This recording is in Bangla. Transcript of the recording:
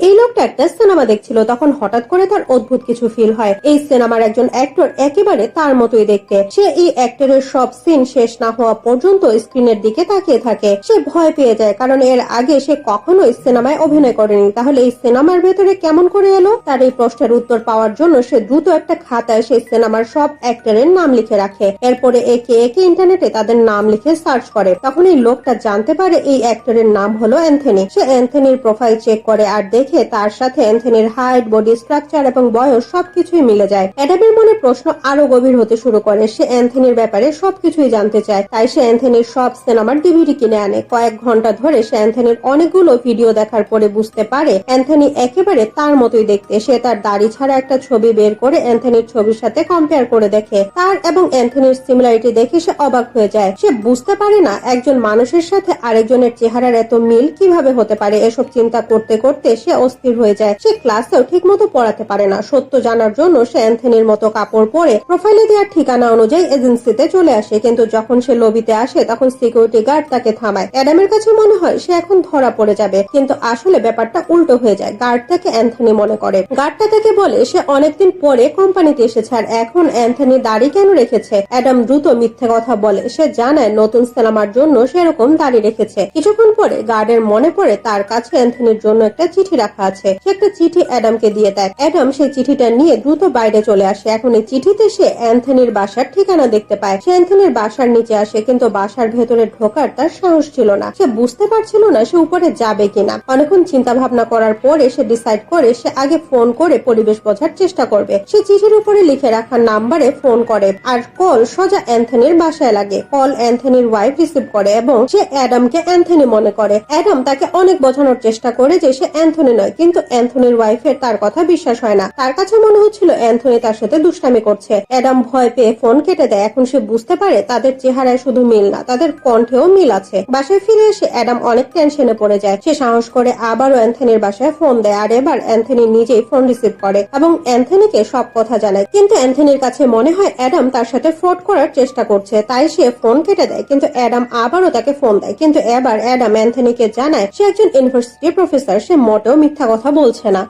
এই লোকটা একটা সিনেমা দেখছিল, তখন হঠাৎ করে তার অদ্ভুত কিছু ফিল হয়। এই সিনেমার একজন অ্যাক্টর একেবারে তার মতোই দেখতে। সে এই অ্যাক্টরের সব সিন শেষ না হওয়া পর্যন্ত স্ক্রিনের দিকে তাকিয়ে থাকে। সে ভয় পেয়ে যায়, কারণ এর আগে সে কখনোই সিনেমায় অভিনয় করেনি। তাহলে এই সিনেমার ভেতরে কেমন করে এলো? তার এই প্রশ্নের উত্তর পাওয়ার জন্য সে দ্রুত একটা খাতায় সেই সিনেমার সব অ্যাক্টরের নাম লিখে রাখে। এরপরে একে একে ইন্টারনেটে তাদের নাম লিখে সার্চ করে। তখন এই লোকটা জানতে পারে এই অ্যাক্টরের নাম হলো অ্যান্থনি সে অ্যান্থনির প্রোফাইল চেক করে আর দেখে তার সাথে অ্যান্থনির হাইট, বডি স্ট্রাকচার এবং বয়স সবকিছুই মিলে যায়। অ্যাডামের মনে প্রশ্ন আরও গভীর হতে শুরু করে। সে অ্যান্থনির ব্যাপারে সবকিছুই জানতে চায়। তাই সে অ্যান্থনির সব সিনেমার ডিভিডি কিনে আনে। কয়েক ঘণ্টা ধরে সে অ্যান্থনির অনেকগুলো ভিডিও দেখার পরে বুঝতে পারে অ্যান্থনি একেবারে তার মতোই দেখতে। সে তার দাড়ি ছাড়া একটা ছবি বের করে অ্যান্থনির ছবির সাথে কম্পেয়ার করে দেখে। তার এবং অ্যান্থনির সিমিলারিটি দেখে সে অবাক হয়ে যায়। সে বুঝতে পারে না একজন মানুষের সাথে আরেকজনের চেহারার এত মিল কীভাবে হতে পারে। এসব চিন্তা করতে করতে সে অস্থির হয়ে যায়। সে ক্লাসেও ঠিক মতো পড়াতে পারে না। সত্য জানার জন্য সে অ্যান্থনির মতো কাপড় পরে প্রোফাইলে দেওয়ার ঠিকানা অনুযায়ী এজেন্সিতে চলে আসে। কিন্তু যখন সে লবিতে আসে, তখন সিকিউরিটি গার্ড তাকে থামায়। অ্যাডামের কাছে মনে হয় সে এখন ধরা পড়ে যাবে। কিন্তু আসলে ব্যাপারটা উল্টো হয়ে যায়। গার্ড তাকে অ্যান্থনি মনে করে। গার্ডটা তাকে বলে, সে অনেকদিন পরে কোম্পানিতে এসেছে আর এখন অ্যান্থনি দাড়ি কেন রেখেছে? অ্যাডাম দ্রুত মিথ্যে কথা বলে। সে জানায়, নতুন সিনেমার জন্য সেরকম দাড়ি রেখেছে। কিছুক্ষণ পরে গার্ডের মনে পড়ে, তার কাছে অ্যান্থনির জন্য একটা চিঠি রাখা আছে। সে একটা চিঠি অ্যাডামকে দিয়ে দেয়। অ্যাডাম সেই চিঠিটা নিয়ে দ্রুত বাইরে চলে আসে। এখন এই চিঠিতে সে অ্যান্থনির বাসার ঠিকানা দেখতে পায়। সে অ্যান্থনির বাসার নিচে আসে, কিন্তু বাসার ভেতরে ঢোকার তার সাহস ছিল না। সে বুঝতে পারছিল না সে উপরে যাবে কিনা। অনেকক্ষণ চিন্তা ভাবনা করার পরে সে ডিসাইড করে সে আগে ফোন করে পরিবেশ বোঝার চেষ্টা করবে। সে চিঠির উপরে লিখে রাখা নাম্বারে ফোন করে আর কল সোজা অ্যান্থনির বাসায় লাগে। কল অ্যান্থনির ওয়াইফ রিসিভ করে এবং সে অ্যাডামকে অ্যান্থনি মনে করে। অ্যাডাম তাকে অনেক বোঝানোর চেষ্টা করে যে সে অ্যান্থনি নয়, কিন্তু অ্যান্থনির ওয়াইফের তার কথা বিশ্বাস হয় না। তার কাছে মনে হচ্ছিল অ্যান্থনি তার সাথে দুষ্টামি করছে। অ্যাডাম ভয় পেয়ে ফোন কেটে দেয়। এখন সে বুঝতে পারে তাদের চেহারায় শুধু মিল না, তাদের কণ্ঠেও মিল আছে। বাসায় ফিরে এসে অ্যাডাম অনেক টেনশনে পড়ে যায়। সে সাহস করে আবারও অ্যান্থনির বাসায় ফোন দেয় আর এবার অ্যান্থনি নিজেই ফোন রিসিভ করে এবং অ্যান্থনিকে সব কথা জানায়। কিন্তু অ্যান্থনির কাছে মনে হয় অ্যাডাম তার সাথে ফ্রড করার চেষ্টা করছে, তাই সে ফোন কেটে দেয়। কিন্তু অ্যাডাম আবারও তাকে ফোন দেয়। কিন্তু এবার অ্যাডাম অ্যান্থনিকে জানায়, সে একজন ইউনিভার্সিটি প্রফেসর সে মোটেও মিথ্যা কথা বলছে না।